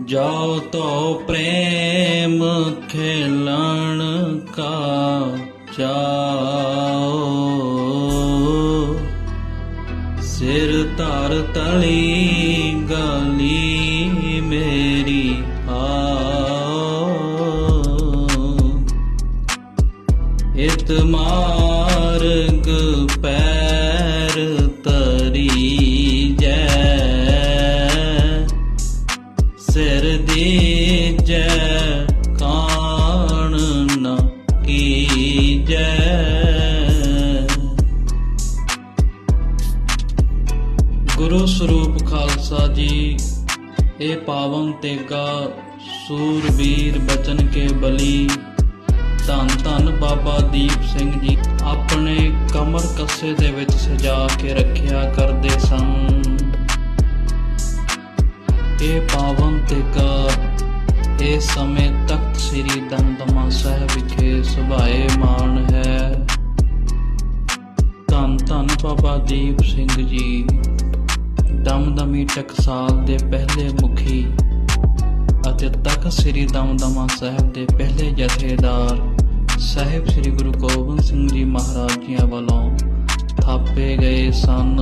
ਜਾਉ ਤੋ ਪ੍ਰੇਮ ਖੇਲਣ ਕਾ ਚਾਓ। ਸਿਰ ਧਰ ਤਲੀ ਗਲੀ ਮੇਰੀ ਆਓ। ਇਤ ਮਾਰਗ ਪੈਰ ਸਿਰ ਦੀ ਨ ਕੀਜੈ। ਗੁਰੂ ਸਰੂਪ ਖਾਲਸਾ ਜੀ ਇਹ ਪਾਵਨ ਤੇਗਾ, ਸੂਰਬੀਰ ਬਚਨ ਕੇ ਬਲੀ। ਧੰਨ ਧੰਨ ਬਾਬਾ ਦੀਪ ਸਿੰਘ ਜੀ, ਆਪਣੇ ਕਮਰ ਕੱਸੇ ਦੇ ਵਿੱਚ ਸਜਾ ਕੇ ਰੱਖਿਆ ਕਰਦੇ ਸਨ। ਪਾਵਨ ਤੇਗਾ ਇਸ ਸਮੇਂ ਤਖਤ ਸ੍ਰੀ ਦਮਦਮਾ ਸਾਹਿਬ ਵਿਖੇ ਸੁਭਾਏ ਮਾਨ ਹੈ। ਧੰਨ ਧੰਨ ਬਾਬਾ ਦੀਪ ਸਿੰਘ ਜੀ। ਦਮਦਮੀ ਟਕਸਾਲ ਦੇ ਪਹਿਲੇ ਮੁਖੀ ਅਤੇ ਤਖਤ ਸ੍ਰੀ ਦਮਦਮਾ ਸਾਹਿਬ ਦੇ ਪਹਿਲੇ ਜਥੇਦਾਰ ਸਾਹਿਬ ਸ੍ਰੀ ਗੁਰੂ ਗੋਬਿੰਦ ਸਿੰਘ ਜੀ ਮਹਾਰਾਜ ਜੀਆਂ ਵੱਲੋਂ ਥਾਪੇ ਗਏ ਸਨ।